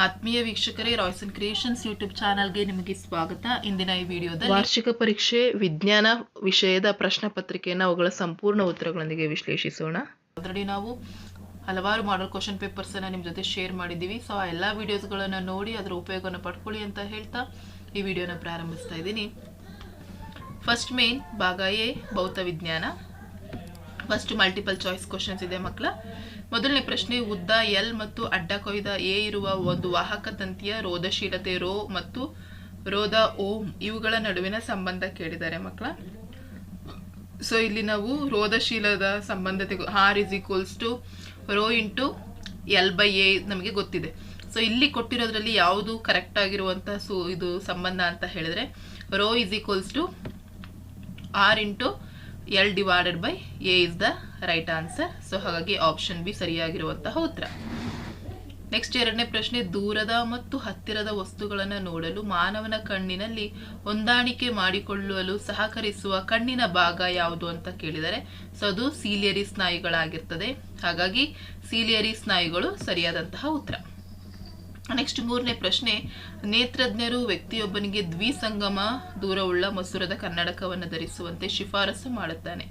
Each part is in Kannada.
ಆತ್ಮೀಯ ವೀಕ್ಷಕರೇ ರಾಯ್ಸನ್ ಕ್ರಿಯೇಷನ್ಸ್ ಯೂಟ್ಯೂಬ್ ಚಾನಲ್ಗೆ ನಿಮಗೆ ಸ್ವಾಗತ. ಇಂದಿನ ಈ ವಿಡಿಯೋದಲ್ಲಿ ವಾರ್ಷಿಕ ಪರೀಕ್ಷೆ ವಿಜ್ಞಾನ ವಿಷಯದ ಪ್ರಶ್ನೆ ಪತ್ರಿಕೆಯನ್ನು ಅವುಗಳ ಸಂಪೂರ್ಣ ಉತ್ತರಗಳೊಂದಿಗೆ ವಿಶ್ಲೇಷಿಸೋಣ. ಆಲ್ರೆಡಿ ನಾವು ಹಲವಾರು ಮಾಡಲ್ ಕ್ವಶನ್ ಪೇಪರ್ಸ್ ಅನ್ನ ನಿಮ್ಮ ಜೊತೆ ಶೇರ್ ಮಾಡಿದ್ದೀವಿ. ಸೊ ಆ ಎಲ್ಲ ವಿಡಿಯೋಸ್ಗಳನ್ನು ನೋಡಿ ಅದರ ಉಪಯೋಗವನ್ನು ಪಡ್ಕೊಳ್ಳಿ ಅಂತ ಹೇಳ್ತಾ ಈ ವಿಡಿಯೋನ ಪ್ರಾರಂಭಿಸ್ತಾ ಇದ್ದೀನಿ. ಫಸ್ಟ್ ಮೇನ್ ಭಾಗ ಎ ಭೌತ ವಿಜ್ಞಾನ ಫಸ್ಟ್ ಮಲ್ಟಿಪಲ್ ಚಾಯ್ಸ್ ಕ್ವಶನ್ಸ್ ಇದೆ ಮಕ್ಕಳ ಮೊದಲನೇ ಪ್ರಶ್ನೆ, ಉದ್ದ, ಎಲ್ ಮತ್ತು ಅಡ್ಡ ಕೊಯ್ದ, ಎ ಇರುವ ಒಂದು ವಾಹಕ ತಂತಿಯ ರೋಧಶೀಲತೆ, ರೋ ಮತ್ತು ರೋಧ ಓಂ ಇವುಗಳ ನಡುವಿನ ಸಂಬಂಧ ಕೇಳಿದ್ದಾರೆ ಮಕ್ಕಳ. ಸೊ ಇಲ್ಲಿ ನಾವು ರೋಧಶೀಲದ ಸಂಬಂಧ ತೆಗೆ R is equals to rho into L by A ನಮಗೆ ಗೊತ್ತಿದೆ. ಸೊ ಇಲ್ಲಿ ಕೊಟ್ಟಿರೋದ್ರಲ್ಲಿ ಯಾವುದು ಕರೆಕ್ಟ್ ಆಗಿರುವಂಥ ಸು, ಇದು ಸಂಬಂಧ ಅಂತ ಹೇಳಿದ್ರೆ rho is equals to R into L divided by A is the right answer so ಹಾಗಾಗಿ ಆಪ್ಷನ್ ಬಿ ಸರಿಯಾಗಿರುವಂತಹ ಉತ್ತರ. ನೆಕ್ಸ್ಟ್ ಎರಡನೇ ಪ್ರಶ್ನೆ, ದೂರದ ಮತ್ತು ಹತ್ತಿರದ ವಸ್ತುಗಳನ್ನು ನೋಡಲು ಮಾನವನ ಕಣ್ಣಿನಲ್ಲಿ ಹೊಂದಾಣಿಕೆ ಮಾಡಿಕೊಳ್ಳಲು ಸಹಕರಿಸುವ ಕಣ್ಣಿನ ಭಾಗ ಯಾವುದು ಅಂತ ಕೇಳಿದರೆ, ಸೊ ಅದು ಸೀಲಿಯರಿ ಸ್ನಾಯುಗಳಾಗಿರ್ತದೆ ಹಾಗಾಗಿ ಸೀಲಿಯರಿ ಸ್ನಾಯುಗಳು ಸರಿಯಾದಂತಹ ಉತ್ತರ. ನೆಕ್ಸ್ಟ್ ಮೂರನೇ ಪ್ರಶ್ನೆ, ನೇತ್ರಜ್ಞರು ವ್ಯಕ್ತಿಯೊಬ್ಬನಿಗೆ ದ್ವಿಸಂಗಮ ದೂರವುಳ್ಳ ಮಸೂರದ ಕನ್ನಡಕವನ್ನು ಧರಿಸುವಂತೆ ಶಿಫಾರಸು ಮಾಡುತ್ತಾನೆ.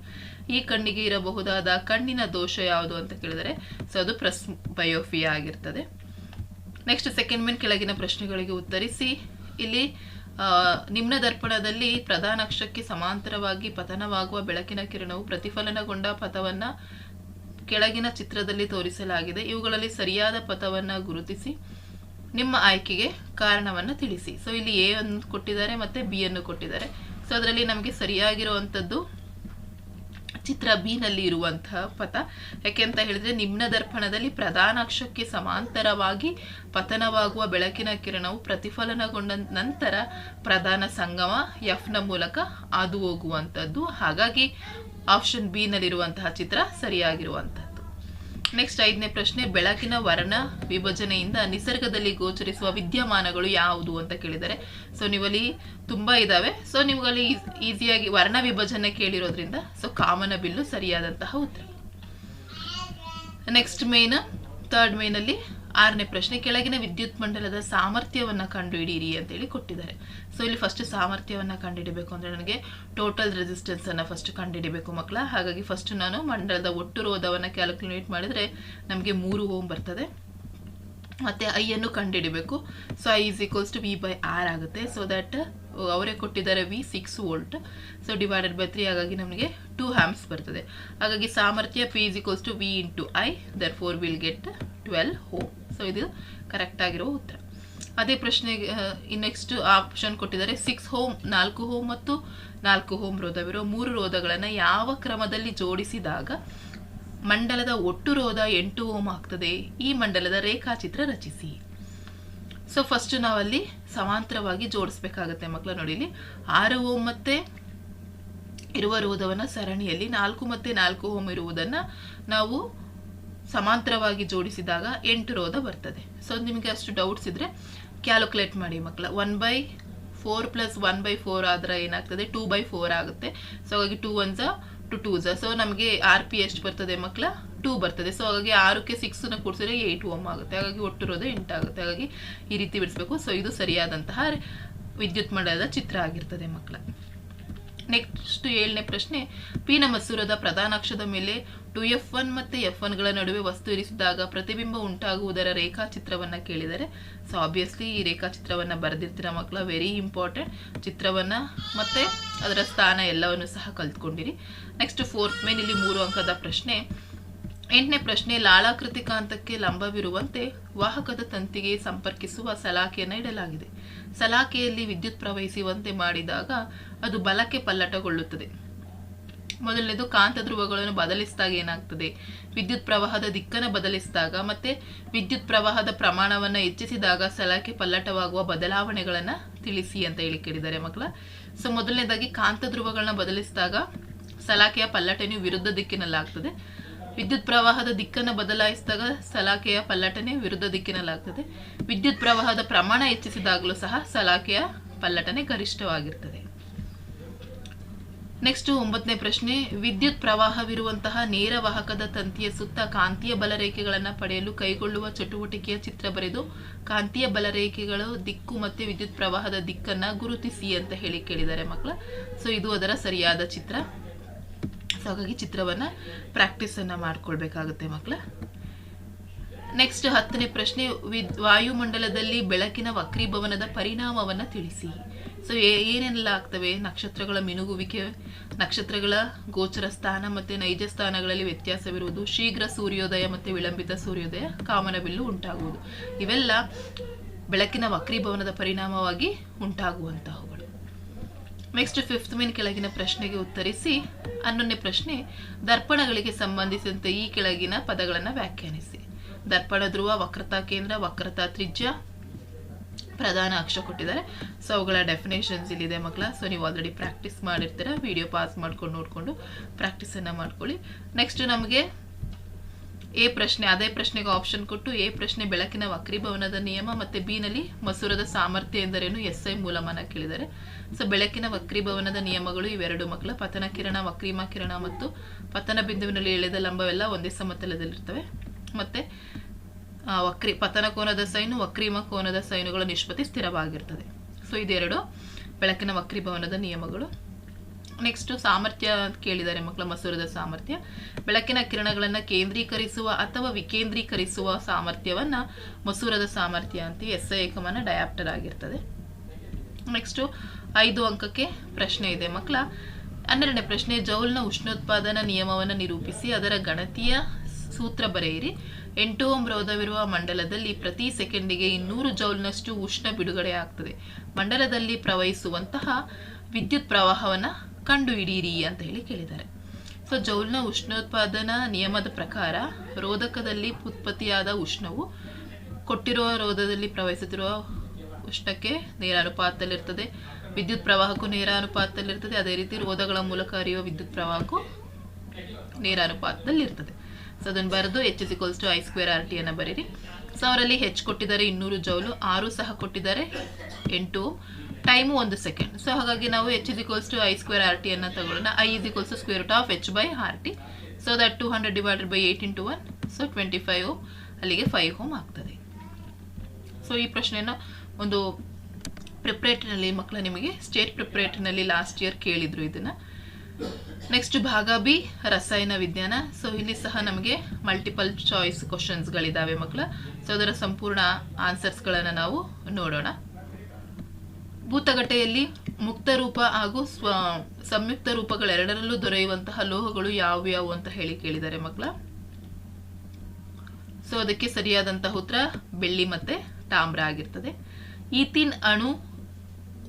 ಈ ಕಣ್ಣಿಗೆ ಇರಬಹುದಾದ ಕಣ್ಣಿನ ದೋಷ ಯಾವುದು ಅಂತ ಕೇಳಿದರೆ, ಸೊ ಅದು ಪ್ರಸ್, ಬಯೋಫಿಯಾ ಆಗಿರ್ತದೆ. ನೆಕ್ಸ್ಟ್ ಸೆಕೆಂಡ್ ಮೆನ್ ಕೆಳಗಿನ ಪ್ರಶ್ನೆಗಳಿಗೆ ಉತ್ತರಿಸಿ, ಇಲ್ಲಿ ನಿಮ್ನ ದರ್ಪಣದಲ್ಲಿ ಪ್ರಧಾನ ಅಕ್ಷಕ್ಕೆ ಸಮಾಂತರವಾಗಿ ಪತನವಾಗುವ ಬೆಳಕಿನ ಕಿರಣವು ಪ್ರತಿಫಲನಗೊಂಡ ಪಥವನ್ನು ಕೆಳಗಿನ ಚಿತ್ರದಲ್ಲಿ ತೋರಿಸಲಾಗಿದೆ. ಇವುಗಳಲ್ಲಿ ಸರಿಯಾದ ಪಥವನ್ನು ಗುರುತಿಸಿ ನಿಮ್ಮ ಆಯ್ಕೆಗೆ ಕಾರಣವನ್ನು ತಿಳಿಸಿ. ಸೊ ಇಲ್ಲಿ ಎ ಅನ್ನು ಕೊಟ್ಟಿದ್ದಾರೆ ಮತ್ತೆ ಬಿ ಅನ್ನು ಕೊಟ್ಟಿದ್ದಾರೆ. ಸೊ ಅದರಲ್ಲಿ ನಮಗೆ ಸರಿಯಾಗಿರುವಂಥದ್ದು ಚಿತ್ರ ಬಿ ನಲ್ಲಿ ಇರುವಂತಹ ಪಥ. ಯಾಕೆ ಅಂತ ಹೇಳಿದ್ರೆ, ನಿಮ್ನ ದರ್ಪಣದಲ್ಲಿ ಪ್ರಧಾನ ಅಕ್ಷಕ್ಕೆ ಸಮಾಂತರವಾಗಿ ಪತನವಾಗುವ ಬೆಳಕಿನ ಕಿರಣವು ಪ್ರತಿಫಲನಗೊಂಡ ನಂತರ ಪ್ರಧಾನ ಸಂಗಮ ಎಫ್ನ ಮೂಲಕ ಹಾದು ಹೋಗುವಂಥದ್ದು ಹಾಗಾಗಿ ಆಪ್ಷನ್ ಬಿ ನಲ್ಲಿರುವಂತಹ ಚಿತ್ರ ಸರಿಯಾಗಿರುವಂಥದ್ದು. ನೆಕ್ಸ್ಟ್ ಐದನೇ ಪ್ರಶ್ನೆ, ಬೆಳಕಿನ ವರ್ಣ ವಿಭಜನೆಯಿಂದ ನಿಸರ್ಗದಲ್ಲಿ ಗೋಚರಿಸುವ ವಿದ್ಯಮಾನಗಳು ಯಾವುದು ಅಂತ ಕೇಳಿದ್ದಾರೆ. ಸೊ ನೀವಲ್ಲಿ ತುಂಬಾ ಇದಾವೆ. ಸೊ ನಿಮ್ಗಲ್ಲಿ ಈಸಿಯಾಗಿ ವರ್ಣ ವಿಭಜನೆ ಕೇಳಿರೋದ್ರಿಂದ ಸೊ ಕಾಮನ ಬಿಲ್ಲು ಸರಿಯಾದಂತಹ ಉತ್ತರ. ನೆಕ್ಸ್ಟ್ ಮೇನ್ ಥರ್ಡ್ ಮೇನಲ್ಲಿ ಆರನೇ ಪ್ರಶ್ನೆ, ಕೆಳಗಿನ ವಿದ್ಯುತ್ ಮಂಡಲದ ಸಾಮರ್ಥ್ಯವನ್ನ ಕಂಡುಹಿಡಿಯಿರಿ ಅಂತೇಳಿ ಕೊಟ್ಟಿದ್ದಾರೆ. ಸೊ ಇಲ್ಲಿ ಫಸ್ಟ್ ಸಾಮರ್ಥ್ಯವನ್ನು ಕಂಡುಹಿಡಬೇಕು ಅಂದರೆ ನನಗೆ ಟೋಟಲ್ ರೆಸಿಸ್ಟೆನ್ಸ್ ಅನ್ನ ಫಸ್ಟ್ ಕಂಡುಹಿಡಬೇಕು ಮಕ್ಕಳ. ಹಾಗಾಗಿ ಫಸ್ಟ್ ನಾನು ಮಂಡಲದ ಒಟ್ಟು ರೋಧವನ್ನು ಕ್ಯಾಲ್ಕುಲೇಟ್ ಮಾಡಿದ್ರೆ ನಮಗೆ ಮೂರು ಓಮ್ ಬರ್ತದೆ. ಮತ್ತೆ ಐ ಅನ್ನು ಕಂಡುಹಿಡಿಬೇಕು. So I is equals to V by R ಆಗುತ್ತೆ. ಸೊ ದಟ್ ಅವರೇ ಕೊಟ್ಟಿದ್ದಾರೆ V six volt so divided by three ಹಾಗಾಗಿ ನಮಗೆ ಟೂ ಹ್ಯಾಮ್ಸ್ ಬರ್ತದೆ. ಹಾಗಾಗಿ ಸಾಮರ್ಥ್ಯ P is equals to V into I therefore will get twelve ohm so ಇದು ಕರೆಕ್ಟ್ ಆಗಿರೋ ಉತ್ತರ. ಅದೇ ಪ್ರಶ್ನೆಗೆ ನೆಕ್ಸ್ಟ್ ಆಪ್ಷನ್ ಕೊಟ್ಟಿದ್ದಾರೆ ಸಿಕ್ಸ್ ಹೋಮ್ ನಾಲ್ಕು ಹೋಮ್ ಮತ್ತು ನಾಲ್ಕು ಹೋಮ್ ರೋಧವಿರೋ ಮೂರು ರೋಧಗಳನ್ನು ಯಾವ ಕ್ರಮದಲ್ಲಿ ಜೋಡಿಸಿದಾಗ ಮಂಡಲದ ಒಟ್ಟು ರೋಧ ಎಂಟು ಓಮ್ ಆಗ್ತದೆ? ಈ ಮಂಡಲದ ರೇಖಾಚಿತ್ರ ರಚಿಸಿ. ಸೊ ಫಸ್ಟ್ ನಾವಲ್ಲಿ ಸಮಾಂತರವಾಗಿ ಜೋಡಿಸ್ಬೇಕಾಗತ್ತೆ ಮಕ್ಕಳ ನೋಡಿ ಇಲ್ಲಿ. ಆರು ಓಮ್ ಮತ್ತೆ ಇರುವ ರೋಧವನ್ನ ಸರಣಿಯಲ್ಲಿ ನಾಲ್ಕು ಮತ್ತೆ ನಾಲ್ಕು ಓಮ್ ಇರುವುದನ್ನ ನಾವು ಸಮಾಂತರವಾಗಿ ಜೋಡಿಸಿದಾಗ ಎಂಟು ರೋಧ ಬರ್ತದೆ. ಸೊ ನಿಮಗೆ ಅಷ್ಟು ಡೌಟ್ಸ್ ಇದ್ರೆ ಕ್ಯಾಲ್ಕುಲೇಟ್ ಮಾಡಿ ಮಕ್ಕಳ one by four plus one by four ಆದ್ರೆ ಏನಾಗ್ತದೆ? ಟೂ ಬೈ ಫೋರ್ ಆಗುತ್ತೆ. ಸೊ ಹಾಗಾಗಿ ಟೂ ಒನ್ಸ ಟು ಟೂ ಝ ಸೊ ನಮಗೆ ಆರ್ ಪಿ ಎಷ್ಟು ಬರ್ತದೆ ಮಕ್ಕಳ ಟೂ ಬರ್ತದೆ. ಸೊ ಹಾಗಾಗಿ ಆರಕ್ಕೆ ಸಿಕ್ಸನ್ನು ಕೂಡಿಸಿದ್ರೆ ಏಯ್ಟ್ ಓಮ್ ಆಗುತ್ತೆ. ಹಾಗಾಗಿ ಒಟ್ಟಿರೋದು ಎಂಟಾಗುತ್ತೆ ಹಾಗಾಗಿ ಈ ರೀತಿ ಬಿಡಿಸ್ಬೇಕು. ಸೊ ಇದು ಸರಿಯಾದಂತಹ ವಿದ್ಯುತ್ ಮಂಡಲದ ಚಿತ್ರ ಆಗಿರ್ತದೆ ಮಕ್ಕಳ. ನೆಕ್ಸ್ಟ್ ಏಳನೇ ಪ್ರಶ್ನೆ ಪಿನ ಮಸೂರದ ಪ್ರಧಾನ ಅಕ್ಷದ ಮೇಲೆ ಟು ಎಫ್ ಒನ್ ಮತ್ತು ಎಫ್ ಒನ್ಗಳ ನಡುವೆ ವಸ್ತು ಇರಿಸಿದಾಗ ಪ್ರತಿಬಿಂಬ ಉಂಟಾಗುವುದರ ರೇಖಾಚಿತ್ರವನ್ನ ಕೇಳಿದರೆ. ಸೊ ಆಬ್ವಿಯಸ್ಲಿ ಈ ರೇಖಾಚಿತ್ರವನ್ನ ಬರೆದಿರ್ತೀರ ಮಕ್ಕಳ. ವೆರಿ ಇಂಪಾರ್ಟೆಂಟ್ ಚಿತ್ರವನ್ನ ಮತ್ತೆ ಅದರ ಸ್ಥಾನ ಎಲ್ಲವನ್ನು ಸಹ ಕಲ್ತ್ಕೊಂಡಿರಿ. ನೆಕ್ಸ್ಟ್ ಫೋರ್ತ್ ಮೇನ್ ಇಲ್ಲಿ ಮೂರು ಅಂಕದ ಪ್ರಶ್ನೆ ಎಂಟನೇ ಪ್ರಶ್ನೆ ಲಾಳಾಕೃತಿ ಕಾಂತಕ್ಕೆ ಲಂಬವಿರುವಂತೆ ವಾಹಕದ ತಂತಿಗೆ ಸಂಪರ್ಕಿಸುವ ಸಲಾಕೆಯನ್ನು ಇಡಲಾಗಿದೆ. ಸಲಾಕೆಯಲ್ಲಿ ವಿದ್ಯುತ್ ಪ್ರವಹಿಸುವಂತೆ ಮಾಡಿದಾಗ ಅದು ಬಲಕ್ಕೆ ಪಲ್ಲಟಗೊಳ್ಳುತ್ತದೆ. ಮೊದಲನೇದು, ಕಾಂತ ಧ್ರುವಗಳನ್ನು ಬದಲಿಸಿದಾಗ ಏನಾಗ್ತದೆ? ವಿದ್ಯುತ್ ಪ್ರವಾಹದ ದಿಕ್ಕನ್ನು ಬದಲಿಸಿದಾಗ ಮತ್ತೆ ವಿದ್ಯುತ್ ಪ್ರವಾಹದ ಪ್ರಮಾಣವನ್ನು ಹೆಚ್ಚಿಸಿದಾಗ ಸಲಾಕೆ ಪಲ್ಲಟವಾಗುವ ಬದಲಾವಣೆಗಳನ್ನು ತಿಳಿಸಿ ಅಂತ ಹೇಳಿ ಕೇಳಿದ್ದಾರೆ ಮಕ್ಕಳ. ಸೊ ಮೊದಲನೇದಾಗಿ ಕಾಂತ ಧ್ರುವಗಳನ್ನ ಬದಲಿಸಿದಾಗ ಸಲಾಕೆಯ ಪಲ್ಲಟನೆಯು ವಿರುದ್ಧ ದಿಕ್ಕಿನಲ್ಲಾಗ್ತದೆ. ವಿದ್ಯುತ್ ಪ್ರವಾಹದ ದಿಕ್ಕನ್ನು ಬದಲಾಯಿಸಿದಾಗ ಸಲಾಖೆಯ ಪಲ್ಲಟನೆ ವಿರುದ್ಧ ದಿಕ್ಕಿನಲ್ಲಾಗ್ತದೆ. ವಿದ್ಯುತ್ ಪ್ರವಾಹದ ಪ್ರಮಾಣ ಹೆಚ್ಚಿಸಿದಾಗಲೂ ಸಹ ಸಲಾಖೆಯ ಪಲ್ಲಟನೆ ಗರಿಷ್ಠವಾಗಿರ್ತದೆ. ನೆಕ್ಸ್ಟ್ ಒಂಬತ್ತನೇ ಪ್ರಶ್ನೆ, ವಿದ್ಯುತ್ ಪ್ರವಾಹವಿರುವಂತಹ ನೇರ ವಾಹಕದ ತಂತಿಯ ಸುತ್ತ ಕಾಂತೀಯ ಬಲರೇಖೆಗಳನ್ನು ಪಡೆಯಲು ಕೈಗೊಳ್ಳುವ ಚಟುವಟಿಕೆಯ ಚಿತ್ರ ಬರೆದು ಕಾಂತೀಯ ಬಲರೇಖೆಗಳು ದಿಕ್ಕು ಮತ್ತು ವಿದ್ಯುತ್ ಪ್ರವಾಹದ ದಿಕ್ಕನ್ನು ಗುರುತಿಸಿ ಅಂತ ಹೇಳಿ ಕೇಳಿದ್ದಾರೆ ಮಕ್ಕಳ. ಸೊ ಇದು ಅದರ ಸರಿಯಾದ ಚಿತ್ರ. ಸೊ ಹಾಗಾಗಿ ಚಿತ್ರವನ್ನ ಪ್ರಾಕ್ಟೀಸ್ ಅನ್ನ ಮಾಡ್ಕೊಳ್ಬೇಕಾಗುತ್ತೆ ಮಕ್ಕಳ ನೆಕ್ಸ್ಟ್ ಹತ್ತನೇ ಪ್ರಶ್ನೆ, ವಿದ್ ವಾಯುಮಂಡಲದಲ್ಲಿ ಬೆಳಕಿನ ವಕ್ರೀಭವನದ ಪರಿಣಾಮವನ್ನ ತಿಳಿಸಿ. ಸೊ ಏನೆಲ್ಲ ಆಗ್ತವೆ? ನಕ್ಷತ್ರಗಳ ಮಿನುಗುವಿಕೆ, ನಕ್ಷತ್ರಗಳ ಗೋಚರ ಸ್ಥಾನ ಮತ್ತೆ ನೈಜ ಸ್ಥಾನಗಳಲ್ಲಿ ವ್ಯತ್ಯಾಸವಿರುವುದು, ಶೀಘ್ರ ಸೂರ್ಯೋದಯ ಮತ್ತೆ ವಿಳಂಬಿತ ಸೂರ್ಯೋದಯ ಕಾಮನಬಿಲ್ಲು ಉಂಟಾಗುವುದು. ಇವೆಲ್ಲ ಬೆಳಕಿನ ವಕ್ರೀಭವನದ ಪರಿಣಾಮವಾಗಿ ಉಂಟಾಗುವಂತಹವುಗಳು. ನೆಕ್ಸ್ಟ್ ಫಿಫ್ತ್ ಮೀನ್ ಕೆಳಗಿನ ಪ್ರಶ್ನೆಗೆ ಉತ್ತರಿಸಿ, ಹನ್ನೊಂದನೇ ಪ್ರಶ್ನೆ, ದರ್ಪಣಗಳಿಗೆ ಸಂಬಂಧಿಸಿದಂತೆ ಈ ಕೆಳಗಿನ ಪದಗಳನ್ನು ವ್ಯಾಖ್ಯಾನಿಸಿ. ದರ್ಪಣ ಧ್ರುವ, ವಕ್ರತಾ ಕೇಂದ್ರ, ವಕ್ರತಾ ತ್ರಿಜ್ಯ, ಪ್ರಧಾನ ಅಕ್ಷ ಕೊಟ್ಟಿದ್ದಾರೆ. ಸೊ ಅವುಗಳ ಡೆಫಿನೇಷನ್ಸ್ ಇಲ್ಲಿದೆ ಮಕ್ಕಳ. ಸೊ ನೀವು ಆಲ್ರೆಡಿ ಪ್ರಾಕ್ಟೀಸ್ ಮಾಡಿರ್ತೀರ. ವಿಡಿಯೋ ಪಾಸ್ ಮಾಡ್ಕೊಂಡು ನೋಡಿಕೊಂಡು ಪ್ರಾಕ್ಟೀಸನ್ನು ಮಾಡ್ಕೊಳ್ಳಿ. ನೆಕ್ಸ್ಟ್ ನಮಗೆ ಎ ಪ್ರಶ್ನೆ, ಅದೇ ಪ್ರಶ್ನೆಗೆ ಆಪ್ಷನ್ ಕೊಟ್ಟು ಎ ಪ್ರಶ್ನೆ ಬೆಳಕಿನ ವಕ್ರೀಭವನದ ನಿಯಮ ಮತ್ತೆ ಬಿ ನಲ್ಲಿ ಮಸೂರದ ಸಾಮರ್ಥ್ಯ ಎಂದರೇನು? ಎಸ್ ಐ ಮೂಲಮಾನ ಕೇಳಿದ್ದಾರೆ ಸೊ ಬೆಳಕಿನ ವಕ್ರೀಭವನದ ನಿಯಮಗಳು ಇವೆರಡು ಮಕ್ಕಳ ಪತನ ಕಿರಣ, ವಕ್ರೀಮ ಕಿರಣ ಮತ್ತು ಪತನ ಬಿಂದುವಿನಲ್ಲಿ ಎಳೆದ ಲಂಬವೆಲ್ಲ ಒಂದೇ ಸಮತಲದಲ್ಲಿರ್ತವೆ ಮತ್ತೆ ವಕ್ರಿ, ಪತನ ಕೋನದ ಸೈನು, ವಕ್ರೀಮ ಕೋನದ ಸೈನುಗಳ ನಿಷ್ಪತ್ತಿ ಸ್ಥಿರವಾಗಿರ್ತದೆ. ಸೊ ಇದೆರಡು ಬೆಳಕಿನ ವಕ್ರೀಭವನದ ನಿಯಮಗಳು. ನೆಕ್ಸ್ಟ್ ಸಾಮರ್ಥ್ಯ ಅಂತ ಕೇಳಿದ್ದಾರೆ ಮಕ್ಕಳ, ಮಸೂರದ ಸಾಮರ್ಥ್ಯ. ಬೆಳಕಿನ ಕಿರಣಗಳನ್ನು ಕೇಂದ್ರೀಕರಿಸುವ ಅಥವಾ ವಿಕೇಂದ್ರೀಕರಿಸುವ ಸಾಮರ್ಥ್ಯವನ್ನ ಮಸೂರದ ಸಾಮರ್ಥ್ಯ ಅಂತ ಎಸ್ ಏಕಮಾನ ಡಯಾಪ್ಟರ್ ಆಗಿರ್ತದೆ. ನೆಕ್ಸ್ಟು ಐದು ಅಂಕಕ್ಕೆ ಪ್ರಶ್ನೆ ಇದೆ. ಮಕ್ಕಳ, ಹನ್ನೆರಡನೇ ಪ್ರಶ್ನೆ, ಜೌಲ್ನ ಉಷ್ಣೋತ್ಪಾದನಾ ನಿಯಮವನ್ನು ನಿರೂಪಿಸಿ, ಅದರ ಗಣತಿಯ ಸೂತ್ರ ಬರೆಯಿರಿ. ಎಂಟು ಓಮ್ ರೋಧವಿರುವ ಮಂಡಲದಲ್ಲಿ ಪ್ರತಿ ಸೆಕೆಂಡಿಗೆ ಇನ್ನೂರು ಜೌಲ್ನಷ್ಟು ಉಷ್ಣ ಬಿಡುಗಡೆ ಆಗ್ತದೆ. ಮಂಡಲದಲ್ಲಿ ಪ್ರವಹಿಸುವಂತಹ ವಿದ್ಯುತ್ ಪ್ರವಾಹವನ್ನ ಕಂಡುಹಿಡಿಯಿರಿ ಅಂತ ಹೇಳಿ ಕೇಳಿದ್ದಾರೆ. ಸೊ, ಜೌಲ್ನ ಉಷ್ಣೋತ್ಪಾದನಾ ನಿಯಮದ ಪ್ರಕಾರ ರೋಧಕದಲ್ಲಿ ಉತ್ಪತ್ತಿಯಾದ ಉಷ್ಣವು ಕೊಟ್ಟಿರುವ ರೋಧದಲ್ಲಿ ಪ್ರವಹಿಸುತ್ತಿರುವ ಉಷ್ಣಕ್ಕೆ ನೇರ ಅನುಪಾತದಲ್ಲಿರ್ತದೆ ವಿದ್ಯುತ್ ಪ್ರವಾಹಕ್ಕೂ ನೇರ ಅನುಪಾತದಲ್ಲಿರ್ತದೆ ಅದೇ ರೀತಿ ರೋಧಗಳ ಮೂಲಕ ಹರಿಯುವ ವಿದ್ಯುತ್ ಪ್ರವಾಹಕ್ಕೂ ನೇರ ಅನುಪಾತದಲ್ಲಿರ್ತದೆ ಸೊ, ಅದನ್ನು ಬರೆದು H is equals to I square R T ಅನ್ನು ಬರೀರಿ ಸೊ, ಅವರಲ್ಲಿ ಹೆಚ್ಚು ಕೊಟ್ಟಿದ್ದಾರೆ, ಇನ್ನೂರು ಜೌಲು, ಆರು ಸಹ ಕೊಟ್ಟಿದ್ದಾರೆ, ಎಂಟು ಟೈಮು ಒಂದು ಸೆಕೆಂಡ್. ಸೊ ಹಾಗಾಗಿ ನಾವು H is equals to I square R T ಅನ್ನು ತಗೊಳ್ಳೋಣ. I is equals to square root of H by R T so that two hundred divided by eight into one so twenty five ಅಲ್ಲಿಗೆ ಫೈವ್ ಹೋಮ್ ಆಗ್ತದೆ. ಸೊ ಈ ಪ್ರಶ್ನೆಯನ್ನು ಒಂದು ಪ್ರಿಪ್ರೇಟ್ನಲ್ಲಿ ಮಕ್ಕಳ ನಿಮಗೆ ಸ್ಟೇಟ್ ಪ್ರಿಪ್ರೇಟ್ನಲ್ಲಿ ಲಾಸ್ಟ್ ಇಯರ್ ಕೇಳಿದ್ರು ಇದನ್ನ. ನೆಕ್ಸ್ಟ್ ಭಾಗ ಬಿ ರಸಾಯನ ವಿಜ್ಞಾನ. ಸೊ ಇಲ್ಲಿ ಸಹ ನಮಗೆ ಮಲ್ಟಿಪಲ್ ಚಾಯ್ಸ್ ಕ್ವಶನ್ಸ್ಗಳಿದ್ದಾವೆ ಮಕ್ಕಳ ಸೊ ಅದರ ಸಂಪೂರ್ಣ ಆನ್ಸರ್ಸ್ಗಳನ್ನು ನಾವು ನೋಡೋಣ. ಭೂತಗಟ್ಟೆಯಲ್ಲಿ ಮುಕ್ತ ರೂಪ ಹಾಗೂ ಸ್ವ, ಸಂಯುಕ್ತ ರೂಪಗಳೆರಡರಲ್ಲೂ ದೊರೆಯುವಂತಹ ಲೋಹಗಳು ಯಾವ್ಯಾವು ಅಂತ ಹೇಳಿ ಕೇಳಿದ್ದಾರೆ ಮಕ್ಕಳ ಸೊ ಅದಕ್ಕೆ ಸರಿಯಾದಂತಹ ಉತ್ತರ ಬೆಳ್ಳಿ ಮತ್ತೆ ತಾಮ್ರ ಆಗಿರ್ತದೆ. ಈಥಿನ್ ಅಣು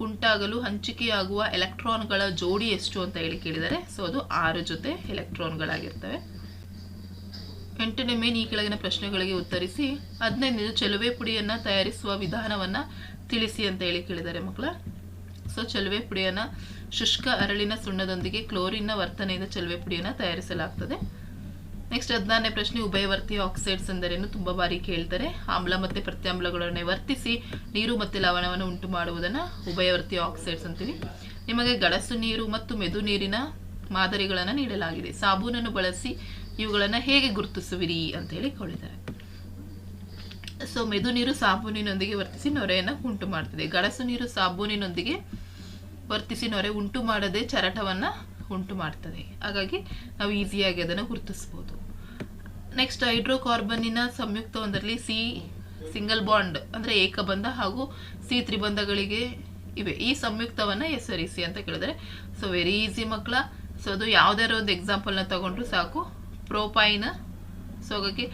ಉಂಟಾಗಲು ಹಂಚಿಕೆಯಾಗುವ ಎಲೆಕ್ಟ್ರಾನ್ಗಳ ಜೋಡಿ ಎಷ್ಟು ಅಂತ ಹೇಳಿ ಕೇಳಿದ್ದಾರೆ. ಸೊ ಅದು ಆರು ಜೊತೆ ಎಲೆಕ್ಟ್ರಾನ್ಗಳಾಗಿರ್ತವೆ. ಎಂಟನೇ ಮೇನ್ ಈ ಕೆಳಗಿನ ಪ್ರಶ್ನೆಗಳಿಗೆ ಉತ್ತರಿಸಿ, ಹದಿನೈದನೇದು ಚೆಲುವೆ ಪುಡಿಯನ್ನ ತಯಾರಿಸುವ ವಿಧಾನವನ್ನ ತಿಳಿಸಿ ಅಂತ ಹೇಳಿ ಕೇಳಿದ್ದಾರೆ ಮಕ್ಕಳ. ಸೊ ಚಲುವೆ ಪುಡಿಯನ್ನ ಶುಷ್ಕ ಅರಳಿನ ಸುಣ್ಣದೊಂದಿಗೆ ಕ್ಲೋರಿನ್ನ ವರ್ತನೆಯಿಂದ ಚಲುವೆ ಪುಡಿಯನ್ನ ತಯಾರಿಸಲಾಗ್ತದೆ. ನೆಕ್ಸ್ಟ್ ಹದಿನಾರನೇ ಪ್ರಶ್ನೆ, ಉಭಯವರ್ತಿ ಆಕ್ಸೈಡ್ಸ್ ಎಂದರೇನು? ತುಂಬ ಬಾರಿ ಕೇಳ್ತಾರೆ. ಆಮ್ಲ ಮತ್ತು ಪ್ರತ್ಯಾಮ್ಲಗಳನ್ನೇ ವರ್ತಿಸಿ ನೀರು ಮತ್ತು ಲವಣವನ್ನು ಉಂಟು ಮಾಡುವುದನ್ನು ಉಭಯವರ್ತಿ ಆಕ್ಸೈಡ್ಸ್ ಅಂತೀವಿ. ನಿಮಗೆ ಗಡಸು ನೀರು ಮತ್ತು ಮೆದು ನೀರಿನ ಮಾದರಿಗಳನ್ನು ನೀಡಲಾಗಿದೆ. ಸಾಬೂನನ್ನು ಬಳಸಿ ಇವುಗಳನ್ನು ಹೇಗೆ ಗುರುತಿಸುವಿರಿ ಅಂತ ಹೇಳಿ ಕೇಳಿದ್ದಾರೆ. ಸೊ ಮೆದು ನೀರು ಸಾಬೂನಿನೊಂದಿಗೆ ವರ್ತಿಸಿ ನೊರೆಯನ್ನು ಉಂಟು ಮಾಡ್ತದೆ. ಗಡಸು ನೀರು ಸಾಬೂನಿನೊಂದಿಗೆ ವರ್ತಿಸಿ ನೊರೆ ಉಂಟು ಮಾಡದೆ ಚರಟವನ್ನ ಉಂಟು ಮಾಡ್ತದೆ. ಹಾಗಾಗಿ ನಾವು ಈಸಿಯಾಗಿ ಅದನ್ನು ಗುರುತಿಸಬಹುದು ನೆಕ್ಸ್ಟ್ ಹೈಡ್ರೋಕಾರ್ಬನ್ನಿನ ಸಂಯುಕ್ತವೊಂದರಲ್ಲಿ ಸಿ ಸಿಂಗಲ್ ಬಾಂಡ್ ಅಂದ್ರೆ ಏಕಬಂಧ ಹಾಗೂ ಸಿ ತ್ರಿಬಂಧಗಳಿಗೆ ಇವೆ. ಈ ಸಂಯುಕ್ತವನ್ನ ಹೆಸರಿಸಿ ಅಂತ ಕೇಳಿದರೆ ಸೊ ವೆರಿ ಈಸಿ ಮಕ್ಕಳ. ಸೊ ಅದು ಯಾವ್ದಾರ ಒಂದು ಎಕ್ಸಾಂಪಲ್ನ ತಗೊಂಡ್ರು ಸಾಕು. ಪ್ರೋಪೈನ್ ಸೊ ಹಾಗಾಗಿ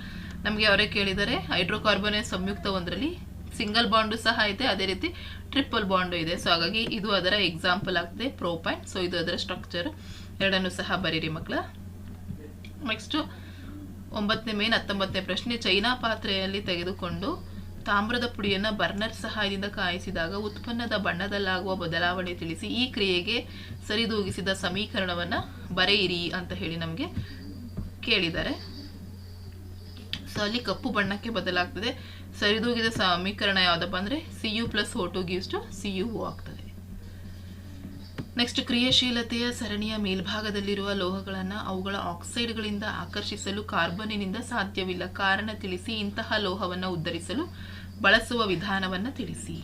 ನಮಗೆ ಅವರೇ ಕೇಳಿದ್ದಾರೆ. ಹೈಡ್ರೋಕಾರ್ಬನ್ ಸಂಯುಕ್ತ ಒಂದರಲ್ಲಿ ಸಿಂಗಲ್ ಬಾಂಡು ಸಹ ಇದೆ. ಅದೇ ರೀತಿ ಟ್ರಿಪಲ್ ಬಾಂಡು ಇದೆ. ಸೊ ಹಾಗಾಗಿ ಇದು ಅದರ ಎಕ್ಸಾಂಪಲ್ ಆಗ್ತದೆ ಪ್ರೋಪೈನ್ ಸೊ ಇದು ಅದರ ಸ್ಟ್ರಕ್ಚರ್ ಎರಡನ್ನು ಸಹ ಬರೀರಿ ಮಕ್ಕಳ. ನೆಕ್ಸ್ಟು ಒಂಬತ್ತನೇ ಮೇನ್ ಹತ್ತೊಂಬತ್ತನೇ ಪ್ರಶ್ನೆ. ಚೈನಾ ಪಾತ್ರೆಯಲ್ಲಿ ತೆಗೆದುಕೊಂಡು ತಾಮ್ರದ ಪುಡಿಯನ್ನು ಬರ್ನರ್ ಸಹಾಯದಿಂದ ಕಾಯಿಸಿದಾಗ ಉತ್ಪನ್ನದ ಬಣ್ಣದಲ್ಲಾಗುವ ಬದಲಾವಣೆ ತಿಳಿಸಿ, ಈ ಕ್ರಿಯೆಗೆ ಸರಿದೂಗಿಸಿದ ಸಮೀಕರಣವನ್ನು ಬರೆಯಿರಿ ಅಂತ ಹೇಳಿ ನಮಗೆ ಕೇಳಿದ್ದಾರೆ. ಸೊ ಅಲ್ಲಿ ಕಪ್ಪು ಬಣ್ಣಕ್ಕೆ ಬದಲಾಗ್ತದೆ. ಸರಿದೂಗಿದ ಸಮೀಕರಣ ಯಾವುದಪ್ಪ ಅಂದ್ರೆ C U plus O two C U ಆಗ್ತದೆ. ನೆಕ್ಸ್ಟ್ ಕ್ರಿಯಾಶೀಲತೆಯ ಸರಣಿಯ ಮೇಲ್ಭಾಗದಲ್ಲಿರುವ ಲೋಹಗಳನ್ನು ಅವುಗಳ ಆಕ್ಸೈಡ್ಗಳಿಂದ ಆಕರ್ಷಿಸಲು ಕಾರ್ಬನ್ನಿನಿಂದ ಸಾಧ್ಯವಿಲ್ಲ. ಕಾರಣ ತಿಳಿಸಿ, ಇಂತಹ ಲೋಹವನ್ನು ಉದ್ಧರಿಸಲು ಬಳಸುವ ವಿಧಾನವನ್ನು ತಿಳಿಸಿ.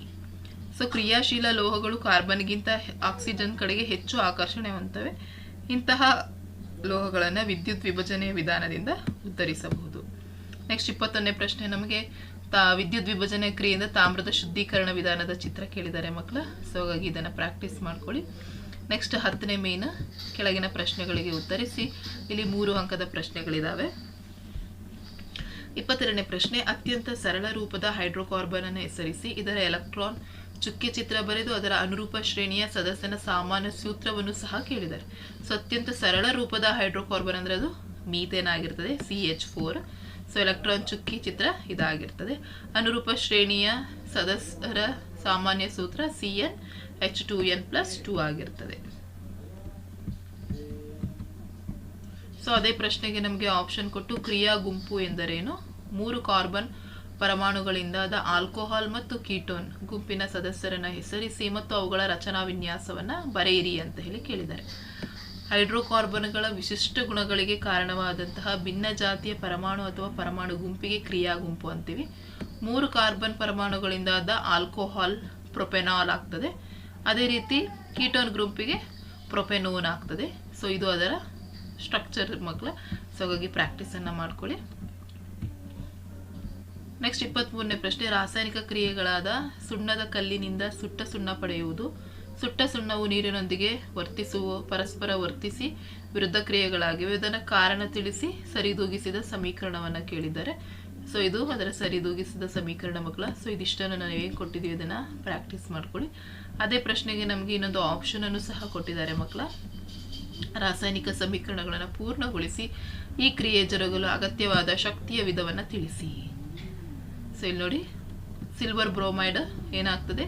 ಸೊ ಕ್ರಿಯಾಶೀಲ ಲೋಹಗಳು ಕಾರ್ಬನ್ಗಿಂತ ಆಕ್ಸಿಜನ್ ಕಡೆಗೆ ಹೆಚ್ಚು ಆಕರ್ಷಣೆ ಹೊಂದವೆ ಇಂತಹ ಲೋಹಗಳನ್ನು ವಿದ್ಯುತ್ ವಿಭಜನೆಯ ವಿಧಾನದಿಂದ ಉದ್ಧರಿಸಬಹುದು. ನೆಕ್ಸ್ಟ್ ಇಪ್ಪತ್ತೊಂದನೇ ಪ್ರಶ್ನೆ ನಮಗೆ, ತಾ ವಿದ್ಯುತ್ ವಿಭಜನೆ ಕ್ರಿಯೆಯಿಂದ ತಾಮ್ರದ ಶುದ್ಧೀಕರಣ ವಿಧಾನದ ಚಿತ್ರ ಕೇಳಿದ್ದಾರೆ ಮಕ್ಕಳ ಸೊ ಹಾಗಾಗಿ ಇದನ್ನು ಪ್ರಾಕ್ಟೀಸ್ ಮಾಡ್ಕೊಳ್ಳಿ. ನೆಕ್ಸ್ಟ್ ಹತ್ತನೇ ಮೇನ ಕೆಳಗಿನ ಪ್ರಶ್ನೆಗಳಿಗೆ ಉತ್ತರಿಸಿ. ಇಲ್ಲಿ ಮೂರು ಅಂಕದ ಪ್ರಶ್ನೆಗಳಿದ್ದಾವೆ ಇಪ್ಪತ್ತೆರಡನೇ ಪ್ರಶ್ನೆ, ಅತ್ಯಂತ ಸರಳ ರೂಪದ ಹೈಡ್ರೋಕಾರ್ಬನ್ ಅನ್ನು ಹೆಸರಿಸಿ, ಇದರ ಎಲೆಕ್ಟ್ರಾನ್ ಚುಕ್ಕೆ ಚಿತ್ರ ಬರೆದು ಅದರ ಅನುರೂಪ ಶ್ರೇಣಿಯ ಸದಸ್ಯನ ಸಾಮಾನ್ಯ ಸೂತ್ರವನ್ನು ಸಹ ಕೇಳಿದ್ದಾರೆ. ಸೊ ಅತ್ಯಂತ ಸರಳ ರೂಪದ ಹೈಡ್ರೋಕಾರ್ಬನ್ ಅಂದರೆ ಅದು ಮೀಥೇನ್ ಆಗಿರ್ತದೆ C H four so electron ಚುಕ್ಕಿ ಚಿತ್ರ ಇದಾಗಿರ್ತದೆ ಅನುರೂಪ ಶ್ರೇಣಿಯ ಸದಸ್ಯರ ಸಾಮಾನ್ಯ ಸೂತ್ರ C N H two N plus two ಆಗಿರ್ತದೆ ಸೊ ಅದೇ ಪ್ರಶ್ನೆಗೆ ನಮಗೆ ಆಪ್ಷನ್ ಕೊಟ್ಟು ಕ್ರಿಯಾ ಗುಂಪು ಎಂದರೇನು ಮೂರು ಕಾರ್ಬನ್ ಪರಮಾಣುಗಳಿಂದಾದ ಆಲ್ಕೋಹಾಲ್ ಮತ್ತು ಕೀಟೋನ್ ಗುಂಪಿನ ಸದಸ್ಯರನ್ನ ಹೆಸರಿಸಿ ಮತ್ತು ಅವುಗಳ ರಚನಾ ವಿನ್ಯಾಸವನ್ನ ಬರೆಯಿರಿ ಅಂತ ಹೇಳಿ ಕೇಳಿದ್ದಾರೆ ಹೈಡ್ರೋಕಾರ್ಬನ್ಗಳ ವಿಶಿಷ್ಟ ಗುಣಗಳಿಗೆ ಕಾರಣವಾದಂತಹ ಭಿನ್ನ ಜಾತಿಯ ಪರಮಾಣು ಅಥವಾ ಪರಮಾಣು ಗುಂಪಿಗೆ ಕ್ರಿಯಾ ಗುಂಪು ಅಂತೀವಿ. ಮೂರು ಕಾರ್ಬನ್ ಪರಮಾಣುಗಳಿಂದಾದ ಆಲ್ಕೋಹಾಲ್ ಪ್ರೊಪೆನಾಲ್ ಆಗ್ತದೆ. ಅದೇ ರೀತಿ ಕೀಟೋನ್ ಗ್ರೂಪಿಗೆ ಪ್ರೊಪೆನೋನ್ ಆಗ್ತದೆ. ಸೊ ಇದು ಅದರ ಸ್ಟ್ರಕ್ಚರ್ ಮಕ್ಕಳ ಸೊ ಹಾಗಾಗಿ ಪ್ರಾಕ್ಟೀಸನ್ನು ಮಾಡ್ಕೊಳ್ಳಿ. ನೆಕ್ಸ್ಟ್ ಇಪ್ಪತ್ತ್ಮೂರನೇ ಪ್ರಶ್ನೆ, ರಾಸಾಯನಿಕ ಕ್ರಿಯೆಗಳಾದ ಸುಣ್ಣದ ಕಲ್ಲಿನಿಂದ ಸುಟ್ಟ ಸುಣ್ಣ ಪಡೆಯುವುದು. ಸುಟ್ಟ ಸುಣ್ಣವು ನೀರಿನೊಂದಿಗೆ ವರ್ತಿಸುವ, ಪರಸ್ಪರ ವರ್ತಿಸಿ ವಿರುದ್ಧ ಕ್ರಿಯೆಗಳಾಗಿವೆ. ಇದನ್ನು ಕಾರಣ ತಿಳಿಸಿ ಸರಿದೂಗಿಸಿದ ಸಮೀಕರಣವನ್ನು ಕೇಳಿದ್ದಾರೆ. ಸೊ ಇದು ಅದರ ಸರಿದೂಗಿಸಿದ ಸಮೀಕರಣ ಮಕ್ಕಳ. ಸೊ ಇದಿಷ್ಟನ್ನು ನಾನು ಏನು ಕೊಟ್ಟಿದ್ದೀವಿ ಇದನ್ನು? ಪ್ರಾಕ್ಟೀಸ್ ಮಾಡ್ಕೊಳ್ಳಿ. ಅದೇ ಪ್ರಶ್ನೆಗೆ ನಮಗೆ ಇನ್ನೊಂದು ಆಪ್ಷನನ್ನು ಸಹ ಕೊಟ್ಟಿದ್ದಾರೆ ಮಕ್ಕಳ. ರಾಸಾಯನಿಕ ಸಮೀಕರಣಗಳನ್ನು ಪೂರ್ಣಗೊಳಿಸಿ ಈ ಕ್ರಿಯೆ ಜರುಗಲು ಅಗತ್ಯವಾದ ಶಕ್ತಿಯ ವಿಧವನ್ನು ತಿಳಿಸಿ. ಸೊ ಇಲ್ಲಿ ನೋಡಿ. ಸಿಲ್ವರ್ ಬ್ರೋಮೈಡ್ ಏನಾಗ್ತದೆ?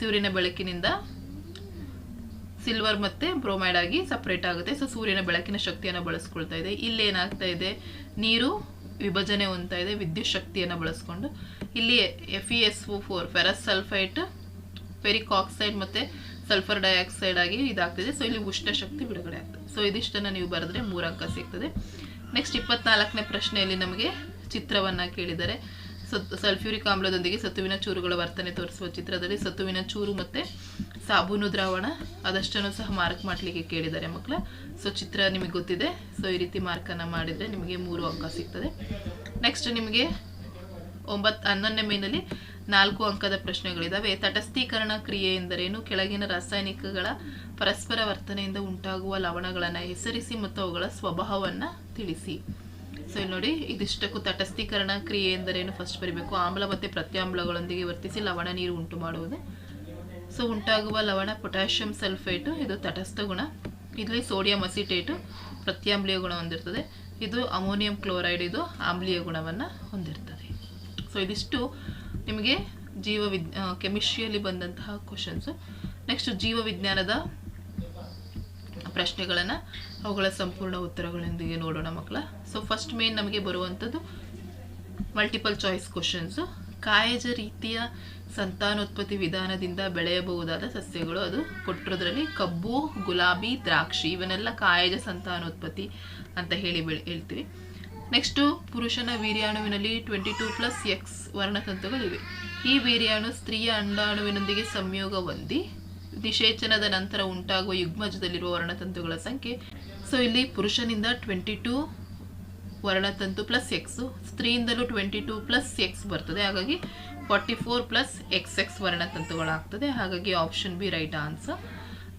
ಸೂರ್ಯನ ಬೆಳಕಿನಿಂದ ಸಿಲ್ವರ್ ಮತ್ತೆ ಬ್ರೋಮೈಡ್ ಆಗಿ ಸಪ್ರೇಟ್ ಆಗುತ್ತೆ. ಸೊ ಸೂರ್ಯನ ಬೆಳಕಿನ ಶಕ್ತಿಯನ್ನು ಬಳಸ್ಕೊಳ್ತಾ ಇದೆ. ಇಲ್ಲಿ ಏನಾಗ್ತಾ ಇದೆ? ನೀರು ವಿಭಜನೆ ಹೊಂದ್ತಾ ಇದೆ. ವಿದ್ಯುತ್ ಶಕ್ತಿಯನ್ನು ಬಳಸ್ಕೊಂಡು. ಇಲ್ಲಿ F E S O four ferrous sulphite ferric oxide ಮತ್ತು ಸಲ್ಫರ್ ಡೈಆಕ್ಸೈಡ್ ಆಗಿ ಇದಾಗ್ತಿದೆ. ಸೊ ಇಲ್ಲಿ ಉಷ್ಣ ಶಕ್ತಿ ಬಿಡುಗಡೆ ಆಗ್ತದೆ. ಸೊ ಇದಿಷ್ಟನ್ನು ನೀವು ಬರೆದ್ರೆ ಮೂರು ಅಂಕ ಸಿಗ್ತದೆ. ನೆಕ್ಸ್ಟ್ ಇಪ್ಪತ್ನಾಲ್ಕನೇ ಪ್ರಶ್ನೆಯಲ್ಲಿ ನಮಗೆ ಚಿತ್ರವನ್ನು ಕೇಳಿದರೆ ಸತ್ ಸಲ್ಫ್ಯೂರಿಕ್ ಆಮ್ಲದೊಂದಿಗೆ ಸತ್ತುವಿನ ಚೂರುಗಳ ವರ್ತನೆ ತೋರಿಸುವ ಚಿತ್ರದಲ್ಲಿ ಸತ್ತುವಿನ ಚೂರು ಮತ್ತು ಸಾಬೂನು ದ್ರಾವಣ, ಅದಷ್ಟನ್ನು ಸಹ ಮಾರ್ಕ್ ಮಾಡಲಿಕ್ಕೆ ಕೇಳಿದ್ದಾರೆ ಮಕ್ಕಳ. ಸೊ ಚಿತ್ರ ನಿಮಗೆ ಗೊತ್ತಿದೆ. ಸೊ ಈ ರೀತಿ ಮಾರ್ಕನ್ನು ಮಾಡಿದರೆ ನಿಮಗೆ ಮೂರು ಅಂಕ ಸಿಗ್ತದೆ. ನೆಕ್ಸ್ಟ್ ನಿಮಗೆ ಒಂಬತ್ತು ಹನ್ನೊಂದನೇ ಮೇನಲ್ಲಿ ನಾಲ್ಕು ಅಂಕದ ಪ್ರಶ್ನೆಗಳಿದ್ದಾವೆ ತಟಸ್ಥೀಕರಣ ಕ್ರಿಯೆ ಎಂದರೇನು? ಕೆಳಗಿನ ರಾಸಾಯನಿಕಗಳ ಪರಸ್ಪರ ವರ್ತನೆಯಿಂದ ಉಂಟಾಗುವ ಲವಣಗಳನ್ನು ಹೆಸರಿಸಿ ಮತ್ತು ಅವುಗಳ ಸ್ವಭಾವವನ್ನು ತಿಳಿಸಿ. ಸೊ ಇಲ್ಲಿ ನೋಡಿ, ಇದಿಷ್ಟಕ್ಕೂ ತಟಸ್ಥೀಕರಣ ಕ್ರಿಯೆ ಎಂದರೇನು ಫಸ್ಟ್ ಬರೀಬೇಕು. ಆಮ್ಲ ಮತ್ತು ಪ್ರತ್ಯಾಮ್ಲಗಳೊಂದಿಗೆ ವರ್ತಿಸಿ ಲವಣ ನೀರು ಉಂಟು ಮಾಡುವುದು. ಸೊ ಉಂಟಾಗುವ ಲವಣ ಪೊಟ್ಯಾಷಿಯಂ ಸಲ್ಫೇಟು ಇದು ತಟಸ್ಥ ಗುಣ. ಇಲ್ಲಿ ಸೋಡಿಯಂ ಅಸಿಟೇಟು ಪ್ರತ್ಯಾಮ್ಲೀಯ ಗುಣ ಹೊಂದಿರ್ತದೆ. ಇದು ಅಮೋನಿಯಂ ಕ್ಲೋರೈಡ್ ಇದು ಆಮ್ಲೀಯ ಗುಣವನ್ನು ಹೊಂದಿರ್ತದೆ. ಸೊ ಇದಿಷ್ಟು ನಿಮಗೆ ಜೀವ ವಿದ್ ಕೆಮಿಸ್ಟ್ರಿಯಲ್ಲಿ ಬಂದಂತಹ ಕ್ವಶನ್ಸು ನೆಕ್ಸ್ಟ್ ಜೀವ ವಿಜ್ಞಾನದ ಪ್ರಶ್ನೆಗಳನ್ನು ಅವುಗಳ ಸಂಪೂರ್ಣ ಉತ್ತರಗಳೊಂದಿಗೆ ನೋಡೋಣ ಮಕ್ಕಳ. ಸೊ ಫಸ್ಟ್ ಮೇನ್ ನಮಗೆ ಬರುವಂಥದ್ದು ಮಲ್ಟಿಪಲ್ ಚಾಯ್ಸ್ ಕ್ವಶನ್ಸು ಕಾಯಜ ರೀತಿಯ ಸಂತಾನೋತ್ಪತ್ತಿ ವಿಧಾನದಿಂದ ಬೆಳೆಯಬಹುದಾದ ಸಸ್ಯಗಳು ಅದು. ಕೊಟ್ಟಿರೋದ್ರಲ್ಲಿ ಕಬ್ಬು, ಗುಲಾಬಿ, ದ್ರಾಕ್ಷಿ ಇವನ್ನೆಲ್ಲ ಕಾಯಜ ಸಂತಾನೋತ್ಪತ್ತಿ ಅಂತ ಹೇಳಿ ಬೆಳೆ, ಹೇಳ್ತೀವಿ. ನೆಕ್ಸ್ಟು ಪುರುಷನ ವೀರ್ಯಾಣುವಿನಲ್ಲಿ ಟ್ವೆಂಟಿ ಟೂ ಪ್ಲಸ್ ಎಕ್ಸ್ ವರ್ಣತಂತುಗಳಿವೆ. ಈ ವೀರ್ಯಾಣು ಸ್ತ್ರೀಯ ಅಂಡಾಣುವಿನೊಂದಿಗೆ ಸಂಯೋಗ ಹೊಂದಿ ನಿಷೇಚನದ ನಂತರ ಉಂಟಾಗುವ ಯುಗ್ಮಜದಲ್ಲಿರುವ ವರ್ಣತಂತುಗಳ ಸಂಖ್ಯೆ. ಸೊ ಇಲ್ಲಿ ಪುರುಷನಿಂದ ಟ್ವೆಂಟಿ ಟೂ ವರ್ಣತಂತು ಪ್ಲಸ್ ಎಕ್ಸು ಸ್ತ್ರೀಯಿಂದಲೂ ಟ್ವೆಂಟಿ ಟೂ ಪ್ಲಸ್ ಎಕ್ಸ್ ಬರ್ತದೆ. ಹಾಗಾಗಿ forty four plus X X ವರ್ಣತಂತುಗಳಾಗ್ತದೆ. ಹಾಗಾಗಿ option B right answer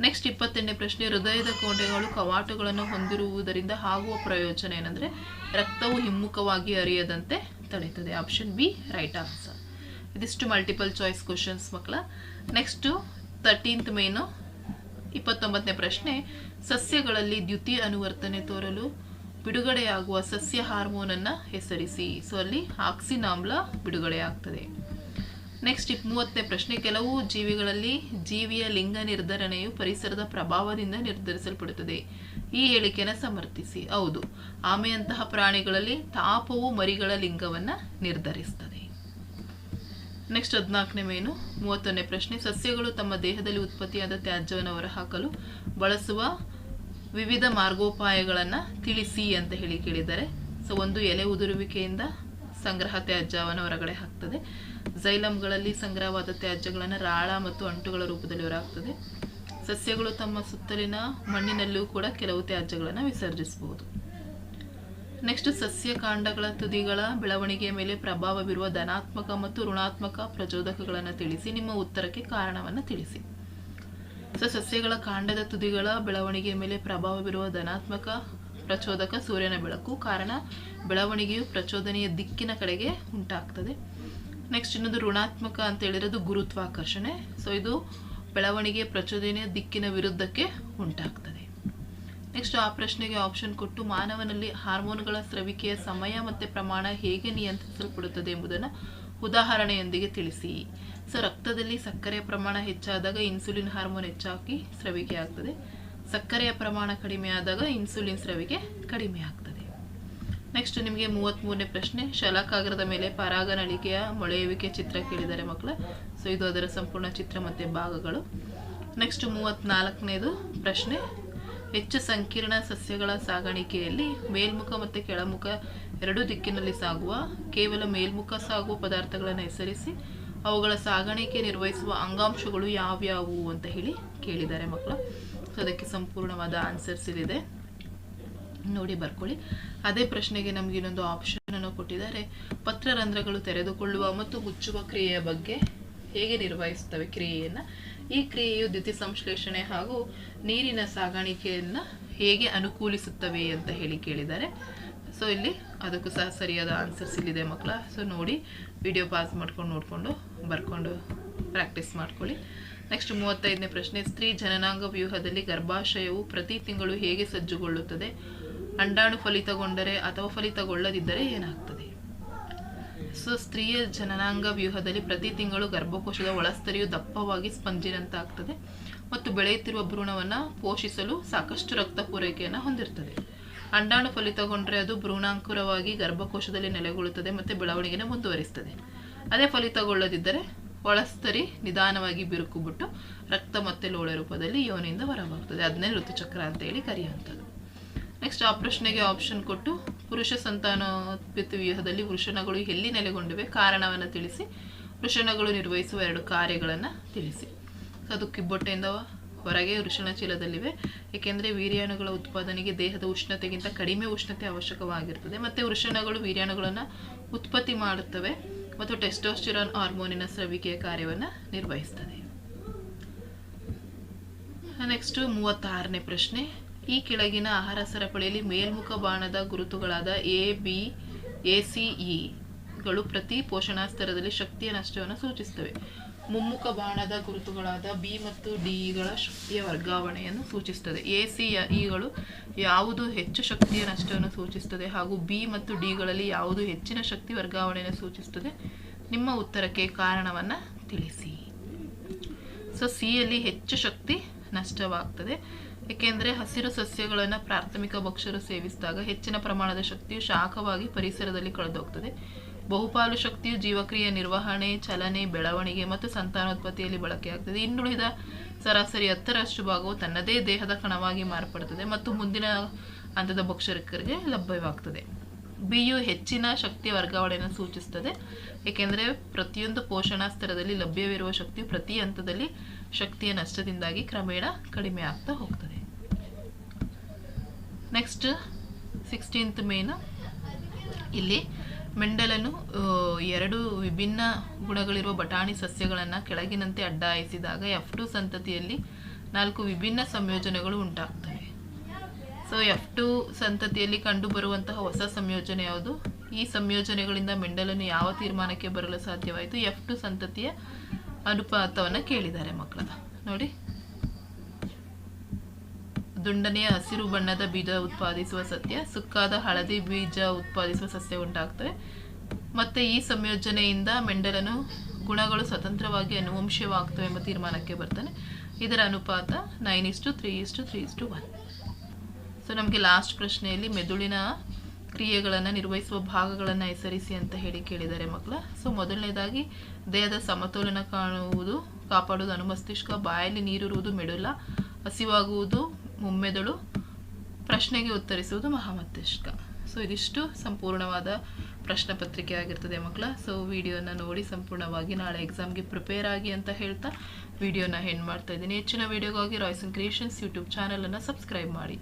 next ಇಪ್ಪತ್ತೆಂಟನೇ ಪ್ರಶ್ನೆ, ಹೃದಯದ ಕೋಟೆಗಳು ಕವಾಟುಗಳನ್ನು ಹೊಂದಿರುವುದರಿಂದ ಆಗುವ ಪ್ರಯೋಜನ ಏನಂದರೆ ರಕ್ತವು ಹಿಮ್ಮುಖವಾಗಿ ಹರಿಯದಂತೆ ತಡೆಯುತ್ತದೆ. ಆಪ್ಷನ್ ಬಿ ರೈಟ್ ಆನ್ಸರ್ ಇದಿಷ್ಟು ಮಲ್ಟಿಪಲ್ ಚಾಯ್ಸ್ ಕ್ವಶನ್ಸ್ ಮಕ್ಕಳ. ನೆಕ್ಸ್ಟು ತರ್ಟೀನ್ತ್ ಮೇನು, ಇಪ್ಪತ್ತೊಂಬತ್ತನೇ ಪ್ರಶ್ನೆ, ಸಸ್ಯಗಳಲ್ಲಿ ದ್ಯುತಿ ಅನುವರ್ತನೆ ತೋರಲು ಬಿಡುಗಡೆಯಾಗುವ ಸಸ್ಯ ಹಾರ್ಮೋನನ್ನು ಹೆಸರಿಸಿ. ಸೊ ಅಲ್ಲಿ ಆಕ್ಸಿನ್ ಆಮ್ಲ ಬಿಡುಗಡೆಯಾಗ್ತದೆ. ನೆಕ್ಸ್ಟ್ ಇಪ್ ಮೂವತ್ತನೇ ಪ್ರಶ್ನೆ, ಕೆಲವು ಜೀವಿಗಳಲ್ಲಿ ಜೀವಿಯ ಲಿಂಗ ನಿರ್ಧರಣೆಯು ಪರಿಸರದ ಪ್ರಭಾವದಿಂದ ನಿರ್ಧರಿಸಲ್ಪಡುತ್ತದೆ. ಈ ಹೇಳಿಕೆಯನ್ನು ಸಮರ್ಥಿಸಿ. ಹೌದು, ಆಮೆಯಂತಹ ಪ್ರಾಣಿಗಳಲ್ಲಿ ತಾಪವು ಮರಿಗಳ ಲಿಂಗವನ್ನು ನಿರ್ಧರಿಸ್ತದೆ. ನೆಕ್ಸ್ಟ್ ಹದಿನಾಲ್ಕನೇ ಮೇನು ಮೂವತ್ತೊಂದನೇ ಪ್ರಶ್ನೆ. ಸಸ್ಯಗಳು ತಮ್ಮ ದೇಹದಲ್ಲಿ ಉತ್ಪತ್ತಿಯಾದ ತ್ಯಾಜ್ಯವನ್ನು ಹೊರಹಾಕಲು ಬಳಸುವ ವಿವಿಧ ಮಾರ್ಗೋಪಾಯಗಳನ್ನು ತಿಳಿಸಿ ಅಂತ ಹೇಳಿ ಕೇಳಿದ್ದಾರೆ. ಸೊ ಒಂದು ಎಲೆ ಉದುರುವಿಕೆಯಿಂದ ಸಂಗ್ರಹ ತ್ಯಾಜ್ಯವನ್ನು ಹೊರಗಡೆ ಹಾಕ್ತದೆ. ಝೈಲಮ್ಗಳಲ್ಲಿ ಸಂಗ್ರಹವಾದ ತ್ಯಾಜ್ಯಗಳನ್ನು ರಾಳ ಮತ್ತು ಅಂಟುಗಳ ರೂಪದಲ್ಲಿ ಹೊರಹಾಕ್ತದೆ. ಸಸ್ಯಗಳು ತಮ್ಮ ಸುತ್ತಲಿನ ಮಣ್ಣಿನಲ್ಲೂ ಕೂಡ ಕೆಲವು ತ್ಯಾಜ್ಯಗಳನ್ನು ವಿಸರ್ಜಿಸಬಹುದು. ನೆಕ್ಸ್ಟ್ ಸಸ್ಯಕಾಂಡಗಳ ತುದಿಗಳ ಬೆಳವಣಿಗೆಯ ಮೇಲೆ ಪ್ರಭಾವ ಬೀರುವ ಧನಾತ್ಮಕ ಮತ್ತು ಋಣಾತ್ಮಕ ಪ್ರಚೋದಕಗಳನ್ನು ತಿಳಿಸಿ, ನಿಮ್ಮ ಉತ್ತರಕ್ಕೆ ಕಾರಣವನ್ನು ತಿಳಿಸಿ. ಸೊ ಸಸ್ಯಗಳ ಕಾಂಡದ ತುದಿಗಳ ಬೆಳವಣಿಗೆಯ ಮೇಲೆ ಪ್ರಭಾವ ಬೀರುವ ಧನಾತ್ಮಕ ಪ್ರಚೋದಕ ಸೂರ್ಯನ ಬೆಳಕು, ಕಾರಣ ಬೆಳವಣಿಗೆಯು ಪ್ರಚೋದನೆಯ ದಿಕ್ಕಿನ ಕಡೆಗೆ ಉಂಟಾಗ್ತದೆ. ನೆಕ್ಸ್ಟ್ ಇನ್ನೊಂದು ಋಣಾತ್ಮಕ ಅಂತ ಹೇಳಿರೋದು ಗುರುತ್ವಾಕರ್ಷಣೆ. ಸೊ ಇದು ಬೆಳವಣಿಗೆ ಪ್ರಚೋದನೆಯ ದಿಕ್ಕಿನ ವಿರುದ್ಧಕ್ಕೆ ಉಂಟಾಗ್ತದೆ. ನೆಕ್ಸ್ಟ್ ಆ ಪ್ರಶ್ನೆಗೆ ಆಪ್ಷನ್ ಕೊಟ್ಟು ಮಾನವನಲ್ಲಿ ಹಾರ್ಮೋನ್ಗಳ ಸ್ರವಿಕೆಯ ಸಮಯ ಮತ್ತು ಪ್ರಮಾಣ ಹೇಗೆ ನಿಯಂತ್ರಿಸಲ್ಪಡುತ್ತದೆ ಎಂಬುದನ್ನು ಉದಾಹರಣೆಯೊಂದಿಗೆ ತಿಳಿಸಿ. ಸೊ, ರಕ್ತದಲ್ಲಿ ಸಕ್ಕರೆಯ ಪ್ರಮಾಣ ಹೆಚ್ಚಾದಾಗ ಇನ್ಸುಲಿನ್ ಹಾರ್ಮೋನ್ ಹೆಚ್ಚಾಗಿ ಸ್ರವಿಕೆ ಆಗ್ತದೆ. ಸಕ್ಕರೆಯ ಪ್ರಮಾಣ ಕಡಿಮೆ ಆದಾಗ ಇನ್ಸುಲಿನ್ ಸ್ರವಿಕೆ ಕಡಿಮೆ ಆಗ್ತದೆ. ನೆಕ್ಸ್ಟ್ ನಿಮಗೆ ಮೂವತ್ತ್ಮೂರನೇ ಪ್ರಶ್ನೆ. ಶಲಾಕಾಗ್ರದ ಮೇಲೆ ಪರಾಗನಳಿಕೆಯ ಮೊಳೆಯುವಿಕೆ ಚಿತ್ರ ಕೇಳಿದ್ದಾರೆ ಮಕ್ಕಳ. ಸೊ, ಇದು ಅದರ ಸಂಪೂರ್ಣ ಚಿತ್ರ ಮತ್ತು ಭಾಗಗಳು. ನೆಕ್ಸ್ಟ್ ಮೂವತ್ತ್ನಾಲ್ಕನೇದು ಪ್ರಶ್ನೆ. ಹೆಚ್ಚು ಸಂಕೀರ್ಣ ಸಸ್ಯಗಳ ಸಾಗಾಣಿಕೆಯಲ್ಲಿ ಮೇಲ್ಮುಖ ಮತ್ತು ಕೆಳಮುಖ ಎರಡೂ ದಿಕ್ಕಿನಲ್ಲಿ ಸಾಗುವ, ಕೇವಲ ಮೇಲ್ಮುಖ ಸಾಗುವ ಪದಾರ್ಥಗಳನ್ನು ಹೆಸರಿಸಿ ಅವುಗಳ ಸಾಗಾಣಿಕೆ ನಿರ್ವಹಿಸುವ ಅಂಗಾಂಶಗಳು ಯಾವ್ಯಾವು ಅಂತ ಹೇಳಿ ಕೇಳಿದ್ದಾರೆ ಮಕ್ಕಳು. ಸೊ ಅದಕ್ಕೆ ಸಂಪೂರ್ಣವಾದ ಆನ್ಸರ್ಸ್ ಇಲ್ಲಿದೆ. ನೋಡಿ, ಬರ್ಕೊಳ್ಳಿ. ಅದೇ ಪ್ರಶ್ನೆಗೆ ನಮಗೆ ಇನ್ನೊಂದು ಆಪ್ಷನ್ ಅನ್ನು ಕೊಟ್ಟಿದ್ದಾರೆ. ಪತ್ರರಂಧ್ರಗಳು ತೆರೆದುಕೊಳ್ಳುವ ಮತ್ತು ಮುಚ್ಚುವ ಕ್ರಿಯೆಯ ಬಗ್ಗೆ ಹೇಗೆ ನಿರ್ವಹಿಸುತ್ತವೆ ಕ್ರಿಯೆಯನ್ನು? ಈ ಕ್ರಿಯೆಯು ದ್ಯುತಿ ಸಂಶ್ಲೇಷಣೆ ಹಾಗೂ ನೀರಿನ ಸಾಗಾಣಿಕೆಯನ್ನು ಹೇಗೆ ಅನುಕೂಲಿಸುತ್ತವೆ ಅಂತ ಹೇಳಿ ಕೇಳಿದ್ದಾರೆ. ಸೊ ಇಲ್ಲಿ ಅದಕ್ಕೂ ಸಹ ಸರಿಯಾದ ಆನ್ಸರ್ಸ್ ಇಲ್ಲಿದೆ ಮಕ್ಕಳ. ಸೊ ನೋಡಿ ವಿಡಿಯೋ ಪಾಸ್ ಮಾಡ್ಕೊಂಡು ನೋಡಿಕೊಂಡು ಬರ್ಕೊಂಡು ಪ್ರಾಕ್ಟೀಸ್ ಮಾಡ್ಕೊಳ್ಳಿ. ನೆಕ್ಸ್ಟ್ ಮೂವತ್ತೈದನೇ ಪ್ರಶ್ನೆ, ಸ್ತ್ರೀ ಜನನಾಂಗ ವ್ಯೂಹದಲ್ಲಿ ಗರ್ಭಾಶಯವು ಪ್ರತಿ ತಿಂಗಳು ಹೇಗೆ ಸಜ್ಜುಗೊಳ್ಳುತ್ತದೆ? ಅಂಡಾಣು ಫಲಿತಗೊಂಡರೆ ಅಥವಾ ಫಲಿತಗೊಳ್ಳದಿದ್ದರೆ ಏನಾಗ್ತದೆ? ಸೊ ಸ್ತ್ರೀಯ ಜನನಾಂಗ ವ್ಯೂಹದಲ್ಲಿ ಪ್ರತಿ ತಿಂಗಳು ಗರ್ಭಕೋಶದ ಒಳಸ್ತರಿಯು ದಪ್ಪವಾಗಿ ಸ್ಪಂಜಿನಂತಾಗ್ತದೆ ಮತ್ತು ಬೆಳೆಯುತ್ತಿರುವ ಭ್ರೂಣವನ್ನು ಪೋಷಿಸಲು ಸಾಕಷ್ಟು ರಕ್ತ ಪೂರೈಕೆಯನ್ನು ಹೊಂದಿರ್ತದೆ. ಅಂಡಾಣು ಫಲಿತಗೊಂಡರೆ ಅದು ಭ್ರೂಣಾಂಕುರವಾಗಿ ಗರ್ಭಕೋಶದಲ್ಲಿ ನೆಲೆಗೊಳ್ಳುತ್ತದೆ ಮತ್ತು ಬೆಳವಣಿಗೆನ ಮುಂದುವರಿಸ್ತದೆ. ಅದೇ ಫಲಿತಗೊಳ್ಳದಿದ್ದರೆ ಒಳಸ್ತರಿ ನಿಧಾನವಾಗಿ ಬಿರುಕು ಬಿಟ್ಟು ರಕ್ತ ಮತ್ತೆ ಲೋಳೆ ರೂಪದಲ್ಲಿ ಯೋನಿಯಿಂದ ಹೊರಬರ್ತದೆ ಅದನ್ನೇ ಋತುಚಕ್ರ ಅಂತ ಹೇಳಿ ಕರೆಯುವಂಥದ್ದು. ನೆಕ್ಸ್ಟ್ ಆ ಪ್ರಶ್ನೆಗೆ ಆಪ್ಷನ್ ಕೊಟ್ಟು ಪುರುಷ ಸಂತಾನೋತ್ಪತ್ತಿ ವ್ಯೂಹದಲ್ಲಿ ವೃಷಣಗಳು ಎಲ್ಲಿ ನೆಲೆಗೊಂಡಿವೆ ಕಾರಣವನ್ನು ತಿಳಿಸಿ. ವೃಷಣಗಳು ನಿರ್ವಹಿಸುವ ಎರಡು ಕಾರ್ಯಗಳನ್ನು ತಿಳಿಸಿ. ಅದು ಕಿಬ್ಬೊಟ್ಟೆಯಿಂದ ಹೊರಗೆ ವೃಷಣ ಚೀಲದಲ್ಲಿವೆ. ಏಕೆಂದರೆ ವೀರ್ಯಾಣುಗಳ ಉತ್ಪಾದನೆಗೆ ದೇಹದ ಉಷ್ಣತೆಗಿಂತ ಕಡಿಮೆ ಉಷ್ಣತೆ ಅವಶ್ಯಕವಾಗಿರ್ತದೆ. ಮತ್ತು ವೃಷಣಗಳು ವೀರ್ಯಾಣುಗಳನ್ನು ಉತ್ಪತ್ತಿ ಮಾಡುತ್ತವೆ ಮತ್ತು ಟೆಸ್ಟೋಸ್ಟಿರಾನ್ ಹಾರ್ಮೋನಿನ ಸ್ರವಿಕೆಯ ಕಾರ್ಯವನ್ನು ನಿರ್ವಹಿಸ್ತದೆ. ನೆಕ್ಸ್ಟು ಮೂವತ್ತಾರನೇ ಪ್ರಶ್ನೆ. ಈ ಕೆಳಗಿನ ಆಹಾರ ಸರಪಳಿಯಲ್ಲಿ ಮೇಲ್ಮುಖ ಬಾಣದ ಗುರುತುಗಳಾದ ಎ, ಬಿ, ಎ, ಸಿ ಇಗಳು ಪ್ರತಿ ಪೋಷಣಾ ಸ್ತರದಲ್ಲಿ ಶಕ್ತಿಯ ನಷ್ಟವನ್ನು ಸೂಚಿಸುತ್ತವೆ. ಮುಮ್ಮುಖ ಬಾಣದ ಗುರುತುಗಳಾದ ಬಿ ಮತ್ತು ಡಿಗಳ ಶಕ್ತಿಯ ವರ್ಗಾವಣೆಯನ್ನು ಸೂಚಿಸುತ್ತದೆ. ಎ, ಸಿ ಇಗಳು ಯಾವುದು ಹೆಚ್ಚು ಶಕ್ತಿಯ ನಷ್ಟವನ್ನು ಸೂಚಿಸುತ್ತದೆ ಹಾಗೂ ಬಿ ಮತ್ತು ಡಿಗಳಲ್ಲಿ ಯಾವುದು ಹೆಚ್ಚಿನ ಶಕ್ತಿ ವರ್ಗಾವಣೆಯನ್ನು ಸೂಚಿಸುತ್ತದೆ? ನಿಮ್ಮ ಉತ್ತರಕ್ಕೆ ಕಾರಣವನ್ನು ತಿಳಿಸಿ. ಸೊ ಸಿಯಲ್ಲಿ ಹೆಚ್ಚು ಶಕ್ತಿ ನಷ್ಟವಾಗ್ತದೆ. ಏಕೆಂದರೆ ಹಸಿರು ಸಸ್ಯಗಳನ್ನು ಪ್ರಾಥಮಿಕ ಭಕ್ಷ್ಯರು ಸೇವಿಸಿದಾಗ ಹೆಚ್ಚಿನ ಪ್ರಮಾಣದ ಶಕ್ತಿಯು ಶಾಖವಾಗಿ ಪರಿಸರದಲ್ಲಿ ಕಳೆದೋಗ್ತದೆ. ಬಹುಪಾಲು ಶಕ್ತಿಯು ಜೀವಕ್ರಿಯೆ, ನಿರ್ವಹಣೆ, ಚಲನೆ, ಬೆಳವಣಿಗೆ ಮತ್ತು ಸಂತಾನೋತ್ಪತ್ತಿಯಲ್ಲಿ ಬಳಕೆಯಾಗ್ತದೆ. ಇನ್ನುಳಿದ ಸರಾಸರಿ ಹತ್ತರಷ್ಟು ಭಾಗವು ತನ್ನದೇ ದೇಹದ ಕಣವಾಗಿ ಮಾರ್ಪಡುತ್ತದೆ ಮತ್ತು ಮುಂದಿನ ಹಂತದ ಭಕ್ಷಕರಿಗೆ ಲಭ್ಯವಾಗ್ತದೆ. ಬಿಯು ಹೆಚ್ಚಿನ ಶಕ್ತಿ ವರ್ಗಾವಣೆಯನ್ನು ಸೂಚಿಸುತ್ತದೆ. ಏಕೆಂದರೆ ಪ್ರತಿಯೊಂದು ಪೋಷಣಾ ಸ್ತರದಲ್ಲಿ ಲಭ್ಯವಿರುವ ಶಕ್ತಿಯು ಪ್ರತಿ ಹಂತದಲ್ಲಿ ಶಕ್ತಿಯ ನಷ್ಟದಿಂದಾಗಿ ಕ್ರಮೇಣ ಕಡಿಮೆ ಆಗ್ತಾ ಹೋಗ್ತದೆ. ನೆಕ್ಸ್ಟ್ ಸಿಕ್ಸ್ಟೀನ್ತ್ ಮೇನ ಇಲ್ಲಿ ಮೆಂಡಲನು ಎರಡು ವಿಭಿನ್ನ ಗುಣಗಳಿರುವ ಬಟಾಣಿ ಸಸ್ಯಗಳನ್ನು ಕೆಳಗಿನಂತೆ ಅಡ್ಡಾಯಿಸಿದಾಗ ಎಫ್ ಟು ಸಂತತಿಯಲ್ಲಿ ನಾಲ್ಕು ವಿಭಿನ್ನ ಸಂಯೋಜನೆಗಳು ಉಂಟಾಗ್ತವೆ. ಸೊ ಎಫ್ ಟು ಸಂತತಿಯಲ್ಲಿ ಕಂಡುಬರುವಂತಹ ಹೊಸ ಸಂಯೋಜನೆ ಯಾವುದು? ಈ ಸಂಯೋಜನೆಗಳಿಂದ ಮೆಂಡಲನು ಯಾವ ತೀರ್ಮಾನಕ್ಕೆ ಬರಲು ಸಾಧ್ಯವಾಯಿತು? ಎಫ್ ಟು ಸಂತತಿಯ ಅನುಪಾತವನ್ನು ಕೇಳಿದ್ದಾರೆ ಮಕ್ಕಳ ನೋಡಿ. ದುಂಡನೆಯ ಹಸಿರು ಬಣ್ಣದ ಬೀಜ ಉತ್ಪಾದಿಸುವ ಸಸ್ಯ, ಸುಕ್ಕಾದ ಹಳದಿ ಬೀಜ ಉತ್ಪಾದಿಸುವ ಸಸ್ಯ ಉಂಟಾಗ್ತವೆ ಮತ್ತೆ ಈ ಸಂಯೋಜನೆಯಿಂದ ಮೆಂಡಲನು ಗುಣಗಳು ಸ್ವತಂತ್ರವಾಗಿ ಅನುವಂಶವಾಗ್ತವೆ ಎಂಬ ತೀರ್ಮಾನಕ್ಕೆ ಬರ್ತಾನೆ. ಇದರ ಅನುಪಾತ nine is to three is to three is to one. So ನಮಗೆ ಲಾಸ್ಟ್ ಪ್ರಶ್ನೆಯಲ್ಲಿ ಮೆದುಳಿನ ಕ್ರಿಯೆಗಳನ್ನು ನಿರ್ವಹಿಸುವ ಭಾಗಗಳನ್ನು ಹೆಸರಿಸಿ ಅಂತ ಹೇಳಿ ಕೇಳಿದ್ದಾರೆ ಮಕ್ಕಳ. ಸೊ ಮೊದಲನೇದಾಗಿ ದೇಹದ ಸಮತೋಲನ ಕಾಣುವುದು, ಕಾಪಾಡುವುದು, ಅನುಮಸ್ತಿಷ್ಕ, ಬಾಯಲ್ಲಿ ನೀರಿರುವುದು ಮೆಡುಲ ಹಸಿವಾಗುವುದು ಮುಮ್ಮೆದುಳು ಪ್ರಶ್ನೆಗೆ ಉತ್ತರಿಸುವುದು ಮಹಾಮಸ್ತಿಷ್ಕ ಸೊ ಇದಿಷ್ಟು ಸಂಪೂರ್ಣವಾದ ಪ್ರಶ್ನೆ ಪತ್ರಿಕೆ ಆಗಿರ್ತದೆ ಮಕ್ಕಳ. ಸೊ ವಿಡಿಯೋನ ನೋಡಿ ಸಂಪೂರ್ಣವಾಗಿ ನಾಳೆ ಎಕ್ಸಾಮ್ಗೆ ಪ್ರಿಪೇರ್ ಆಗಿ ಅಂತ ಹೇಳ್ತಾ ವಿಡಿಯೋನ ಹೆಣ್ಣು ಮಾಡ್ತಾ ಇದ್ದೀನಿ. ಹೆಚ್ಚಿನ ವಿಡಿಯೋಗಾಗಿ ರಾಯ್ಸನ್ ಕ್ರಿಯೇಷನ್ಸ್ ಯೂಟ್ಯೂಬ್ ಚಾನಲನ್ನು ಸಬ್ಸ್ಕ್ರೈಬ್ ಮಾಡಿ.